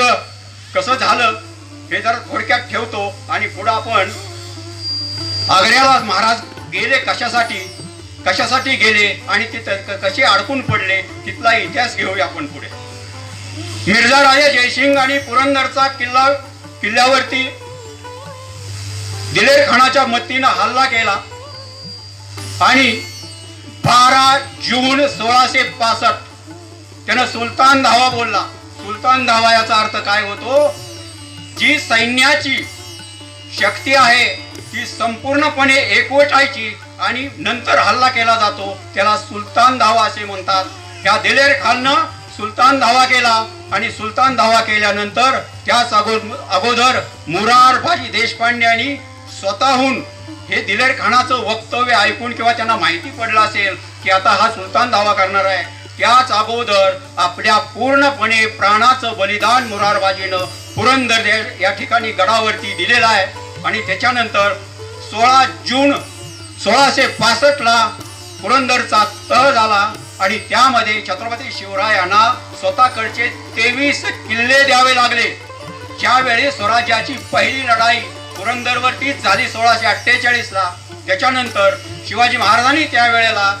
युद्ध कसं झालं? हे जरा थोडक्यात ठेवतो आणि पुढं आपण आग्र्याला महाराज गेले कशासाठी? कशासाठी गेले आणि तिथं कसे अडकून पडले? तिथला इतिहास घेऊया आपण पुढे. मिर्झा राजा जयसिंग आणि पुरंदरचा किल्ला किल्ल्यावरती दिलेर खानाच्या मतीनं हल्ला केला. आणि बारा जून सोळाशे पासष्ट त्यानं सुलतान धावा बोलला. सुलतान धावा याचा अर्थ काय होतो? जी सैन्याची शक्ती आहे ती संपूर्णपणे एकवटायची आणि नंतर हल्ला केला जातो त्याला सुलतान धावा असे म्हणतात. त्या दिलेर खाननं सुलतान धावा केला आणि सुलतान धावा केल्यानंतर त्याच अगोदर मुरारबाजी देशपांडे यांनी स्वतःहून हे दिलेर खानाचं वक्तव्य ऐकून किंवा त्यांना माहिती पडलं असेल की आता हा सुलतान धावा करणार आहे. त्याच अगोदर आपल्या पूर्णपणे प्राणाचं बलिदान मुरारबाजीनं पुरंदर या ठिकाणी गडावरती दिलेलं आहे. आणि त्याच्यानंतर सोळा जून सोळाशे पासष्टला पुरंदरचा तह झाला आणि त्यामध्ये छत्रपती शिवरायांना स्वतःकडचे तेवीस किल्ले द्यावे लागले. ज्यावेळी स्वराज्याची पहिली लढाई पुरंदरवरतीच झाली सोळाशे अठ्ठेचाळीसला त्याच्यानंतर शिवाजी महाराजांनी त्यावेळेला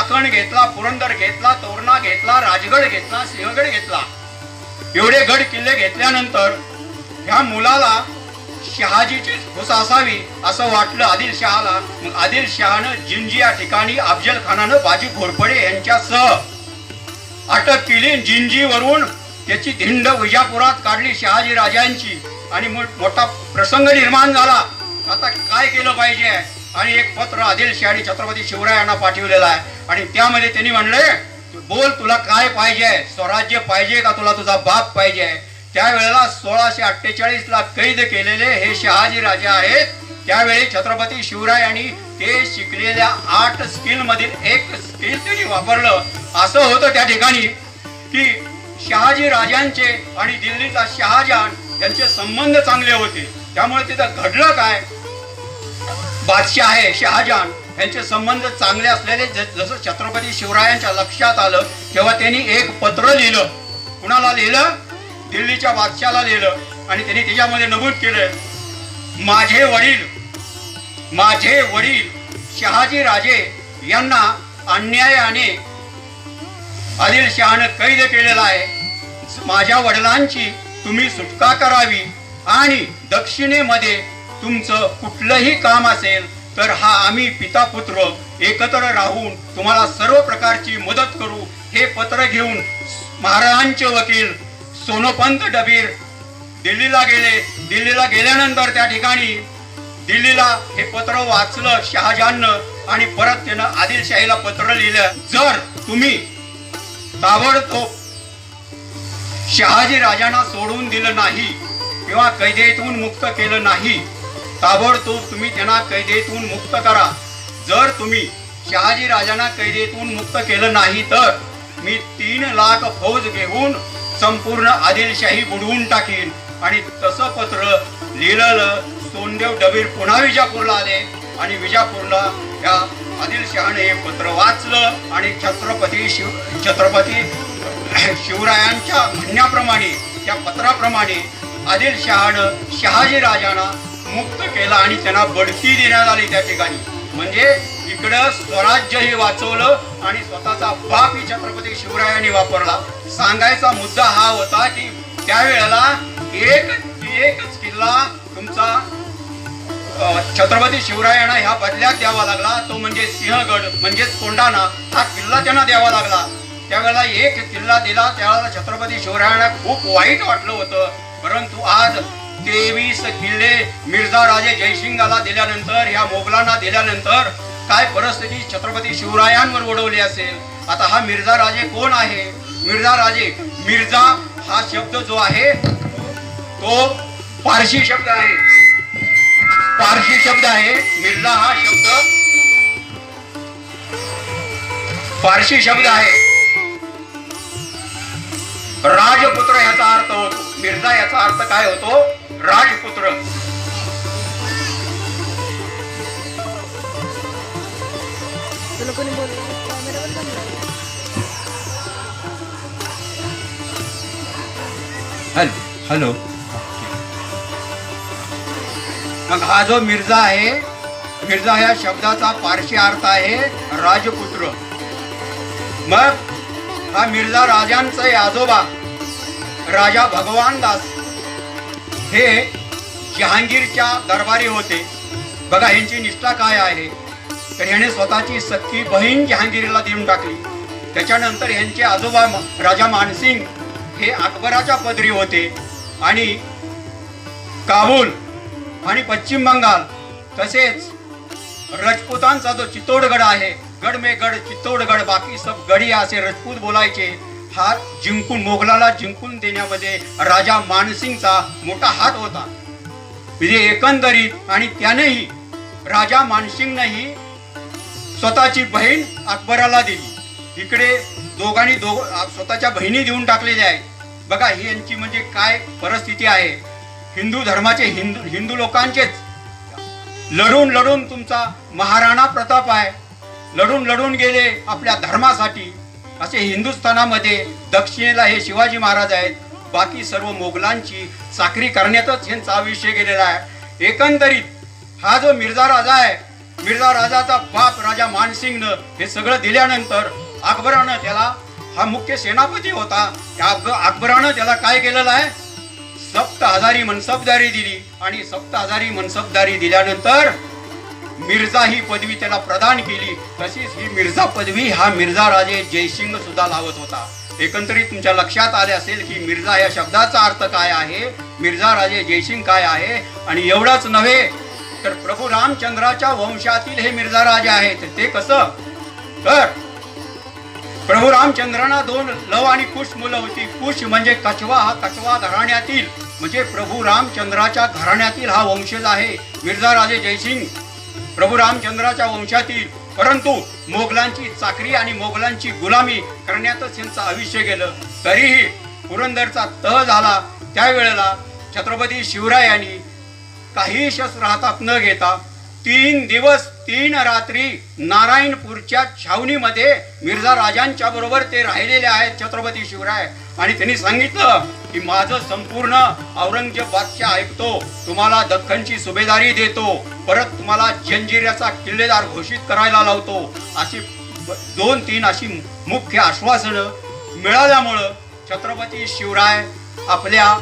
चाकण घेतला पुरंदर घेतला तोरणा घेतला राजगड घेतला सिंहगड घेतला. एवढे गड किल्ले घेतल्यानंतर ह्या मुलाला शहाजीची खुस असावी असं वाटलं आदिलशहाला. मग आदिलशहानं जिंजी या ठिकाणी अफजल खानानं बाजी घोरपडे यांच्यासह अटक केली. जिंजीवरून त्याची धिंड विजापुरात काढली शहाजी राजांची. आणि मोठा प्रसंग निर्माण झाला. आता काय केलं पाहिजे? आणि एक पत्र आदिलशहाने छत्रपती शिवरायांना पाठवलेलं आहे. आणि त्यामध्ये त्यांनी म्हणले बोल तुला काय पाहिजे? स्वराज्य पाहिजे का तुला? तुझा बाप पाहिजे. त्यावेळेला सोळाशे अठ्ठेचाळीस ला कैद केलेले हे शहाजी राजे आहेत. त्यावेळी छत्रपती शिवराय यांनी ते शिकलेल्या आठ स्किल मधील एक स्किल त्यांनी वापरलं. असं होतं त्या ठिकाणी की शहाजी राजांचे आणि दिल्लीचा शहाजहान यांचे संबंध चांगले होते. त्यामुळे तिथं घडलं काय? बादशाह आहे शहाजहान. यांचे संबंध चांगले असलेले जसं छत्रपती शिवरायांच्या लक्षात आलं तेव्हा त्यांनी एक पत्र लिहिलं. कुणाला लिहिलं? दिल्लीच्या बादशाला लिहिलं. आणि त्यांनी त्याच्यामध्ये नमूद केलं. माझे वडील माझे वडील शहाजी राजे यांना अन्यायाने आदिलशहानं कैद केलेला आहे. माझ्या वडिलांची तुम्ही सुटका करावी आणि दक्षिणेमध्ये तुमचं कुठलंही काम असेल तर हा आम्ही पिता पुत्र एकत्र राहून तुम्हाला सर्व प्रकारची मदत करू. हे पत्र घेऊन महाराजांचे वकील सोनोपंत डबीर दिल्लीला गेले. दिल्लीला गेल्यानंतर त्या ठिकाणी दिल्लीला हे पत्र वाचलं शहाजहाननं आणि परत त्यानं आदिलशाहीला पत्र लिहिलं. जर तुम्ही ताबडतोब शहाजी राजांना सोडून दिलं नाही किंवा कैदेतून मुक्त केलं नाही ताबडतोब तुम्ही त्यांना कैदेतून मुक्त करा. जर तुम्ही शहाजी राजांना कैदेतून मुक्त केलं नाही तर मी तीन लाख फौज घेऊन संपूर्ण आदिलशाही बुडवून टाकीन. आणि तसं पत्र लिहिलेलं सोनदेव डबीर पुन्हा विजापूरला आले आणि विजापूरला या आदिलशहाने हे पत्र वाचलं आणि छत्रपती शिव छत्रपती शिवरायांच्या म्हणण्याप्रमाणे त्या पत्राप्रमाणे आदिलशहानं शहाजी राजांना मुक्त केला आणि त्यांना बढती देण्यात आली त्या ठिकाणी. म्हणजे इकडं स्वराज्यही वाचवलं आणि स्वतःचा बापही छत्रपती शिवरायांनी वापरला. सांगायचा मुद्दा हा होता की त्यावेळेला एक एकच किल्ला तुमचा छत्रपती शिवरायांना ह्या बदल्यात द्यावा लागला. तो म्हणजे सिंहगड म्हणजेच कोंडाना हा किल्ला त्यांना द्यावा लागला. त्यावेळेला एक किल्ला दिला. त्यावेळेला छत्रपती शिवरायांना खूप वाईट वाटलं होतं. परंतु आज तेवीस किल्ले मिर्झा राजे जयसिंगाला दिल्यानंतर या मोगलांना दिल्यानंतर काय परिस्थिती? छत्रपती शिवरायांवर ओढवली असेल. आता हा मिर्झा राजे कोण आहे? मिर्झा राजे मिर्झा हा शब्द जो आहे तो पारशी शब्द आहे. पारशी शब्द आहे. मिर्झा हा शब्द पारशी शब्द आहे. राजपुत्र याचा अर्थ होतो. मिर्झा याचा अर्थ काय होतो? राजपुत्र. हॅलो मग हा जो मिर्झा आहे मिर्झा या शब्दाचा पारशी अर्थ आहे राजपुत्र. मग हा मिर्झा राजांचे आजोबा. राजा भगवान दास हे जहांगीरच्या दरबारी होते. बघा यांची निष्ठा काय आहे? तर ह्याने स्वतःची सख्खी बहीण जहांगीरला देऊन टाकली. त्याच्यानंतर यांचे आजोबा राजा मानसिंग हे अकबराच्या पदरी होते. आणि काबूल आणि पश्चिम बंगाल तसेच रजपूतांचा जो चित्तोडगड आहे गड मे गड चित्तोडगड बाकी सब गडी असे राजपूत बोलायचे. फार जिंकून मोगलाला जिंकून देण्यामध्ये राजा मानसिंगचा मोठा हात होता. म्हणजे एकंदरीत आणि त्यानेही राजा मानसिंगनेही स्वतःची बहीण अकबराला दिली. इकडे दोघांनी दोघ स्वतःच्या बहिणी देऊन टाकलेल्या आहेत. बघा ही यांची म्हणजे काय परिस्थिती आहे? हिंदू धर्माचे हिंदू हिंदू लोकांचेच. लढून लढून तुमचा महाराणा प्रताप आहे. लढून लढून गेले आपल्या धर्मासाठी. असे हिंदुस्थानामध्ये दक्षिणेला हे शिवाजी महाराज आहेत. बाकी सर्व मोगलांची साखरी करण्यातच यांचा आयुष्य गेलेला आहे. एकंदरीत हा जो मिर्झा राजा आहे मिर्झा राजाचा बाप राजा मानसिंगनं हे सगळं दिल्यानंतर अकबरानं त्याला हा मुख्य सेनापती होता. त्या अकब- अकबरानं त्याला काय केलेलं आहे? सप्त हजारी मनसबदारी दिली. आणि सप्त हजारी मनसबदारी दिल्यानंतर मिर्झा ही पदवी त्याला प्रदान केली. तशीच ही मिर्झा पदवी हा मिर्झा राजे जयसिंग सुद्धा लावत होता. एकंदरीत तुमच्या लक्षात आले असेल की मिर्झा या शब्दाचा अर्थ काय आहे? मिर्झा राजे जयसिंग काय आहे? आणि एवढाच नव्हे तर प्रभू रामचंद्राच्या वंशातील हे मिर्झा राजे आहेत ते कसं? तर प्रभू रामचंद्रांना दोन लव आणि कुश मुलं होती. कुश म्हणजे कछवा हा कछवा घराण्यातील म्हणजे प्रभू रामचंद्राच्या घराण्यातील हा वंशज आहे मिर्झा राजे जयसिंग. प्रभू रामचंद्राच्या वंशातील परंतु मोगलांची चाकरी आणि मोगलांची गुलामी करण्यातच यांचं आयुष्य गेलं. तरीही पुरंदरचा तह झाला. त्यावेळेला छत्रपती शिवरायांनी काही शस्त्र हातात न घेता तीन दिवस तीन रात्री नारायणपूरच्या छावणीमध्ये मिर्झा राजांच्या बरोबर ते राहिलेले आहेत छत्रपती शिवराय. आणि त्यांनी सांगितलं की माझं संपूर्ण औरंगजेब बादशाह ऐकतो तुम्हाला दख्खनची सुभेदारी देतो. परत तुम्हाला जंजिऱ्याचा किल्लेदार घोषित करायला लावतो. अशी दोन तीन अशी मुख्य आश्वासनं मिळाल्यामुळं छत्रपती शिवराय आपल्या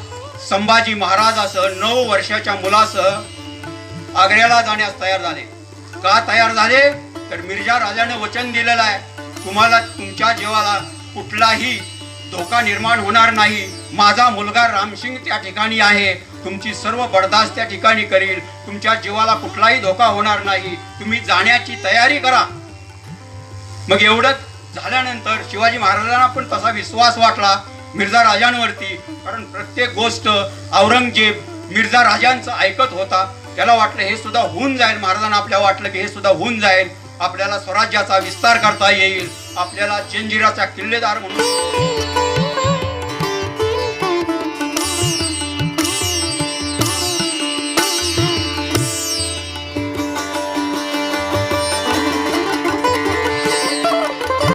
संभाजी महाराजासह नऊ वर्षाच्या मुलासह आग्र्याला जाण्यास तयार झाले. का तयार झाले? तर मिर्झा राजाने वचन दिलेलं आहे. तुम्हाला तुमच्या जीवाला कुठलाही धोका निर्माण होणार नाही. माझा मुलगा रामसिंग त्या ठिकाणी आहे. तुमची सर्व बडदास त्या ठिकाणी करील. तुमच्या जीवाला कुठलाही धोका होणार नाही. तुम्ही जाण्याची तयारी करा. मग एवढंच झाल्यानंतर शिवाजी महाराजांना पण तसा विश्वास वाटला मिर्झा राजांवरती. कारण प्रत्येक गोष्ट औरंगजेब मिर्झा राजांचं ऐकत होता. त्याला वाटलं हे सुद्धा होऊन जाईल. महाराजांना आपल्या वाटलं की हे सुद्धा होऊन जाईल. आपल्याला स्वराज्याचा विस्तार करता येईल. आपल्याला चेंजिराचा किल्लेदार म्हणून